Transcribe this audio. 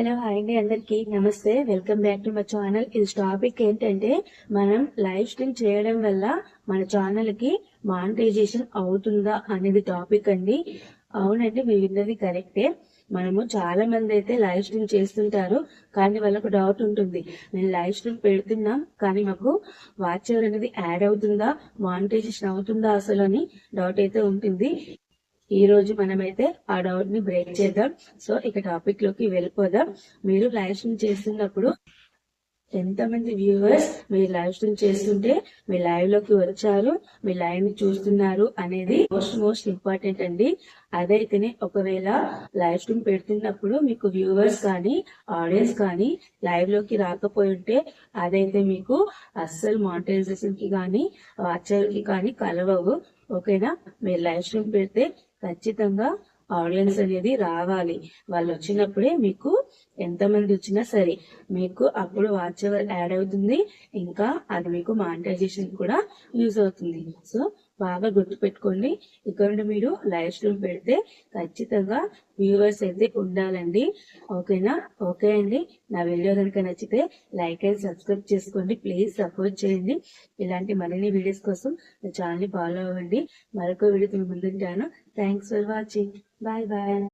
Hello hi అండి అందరికి. నమస్తే. Welcome back to my channel. ఇది టాపిక్ ఏంటంటే మనం లైవ్ స్ట్రీమ్ చేయడం వల్ల మన ఛానల్కి మానిటైజేషన్ అవుతుందా అనేది టాపిక్ అండి. అవునండి మీరు విన్నది కరెక్టే. మనము చాలా మంది అయితే లైవ్ స్ట్రీమ్ చేస్తుంటారు కానీ వాళ్ళకు డౌట్ ఉంటుంది. నేను లైవ్ స్ట్రీమ్ పెడుతున్నాం కానీ మాకు వాచ్ అవర్ అనేది యాడ్ అవుతుందా? మానిటైజేషన్ అవుతుందా అసలు? అని డౌట్ అయితే ఉంటుంది. ఈ రోజు మనమైతే ఆ డౌట్ని బ్రేక్ చేద్దాం. సో ఇక టాపిక్లోకి వెళ్ళిపోదాం. మీరు లైవ్ స్ట్రీమ్ చేస్తున్నప్పుడు ఎంతమంది వ్యూవర్స్ మీరు లైవ్ స్ట్రీమ్ చేస్తుంటే మీ లైవ్లోకి వచ్చారు మీ లైవ్ని చూస్తున్నారు అనేది మోస్ట్ మోస్ట్ ఇంపార్టెంట్ అండి. అదైతేనే ఒకవేళ లైవ్ స్ట్రీమ్ పెడుతున్నప్పుడు మీకు వ్యూవర్స్ కానీ ఆడియన్స్ కానీ లైవ్లోకి రాకపోయి ఉంటే అదైతే మీకు అస్సలు మానిటైజేషన్కి కానీ వాచర్కి కానీ కలవవు. ఓకేనా మీరు లైవ్ స్ట్రీమ్ పెడితే ఖచ్చితంగా ఆడియన్స్ అనేది రావాలి. వాళ్ళు వచ్చినప్పుడే మీకు ఎంతమంది వచ్చినా సరే మీకు అప్పుడు వాచ్ అవర్ యాడ్ అవుతుంది. ఇంకా అది మీకు మానిటైజేషన్ కూడా యూజ్ అవుతుంది. సో బాగా గుర్తుపెట్టుకోండి. ఇక్కడ నుండి మీరు లైవ్ స్ట్రీమ్ పెడితే ఖచ్చితంగా వ్యూవర్స్ అయితే ఉండాలండి. ఓకేనా? ఓకే అండి. నా వీడియో కనుక నచ్చితే లైక్ అండ్ సబ్స్క్రైబ్ చేసుకోండి. ప్లీజ్ సపోర్ట్ చేయండి. ఇలాంటి మరిన్ని వీడియోస్ కోసం నా ఛానల్ని ఫాలో అవ్వండి. మరొక వీడియో ముందుంటాను thanks for watching. Bye bye.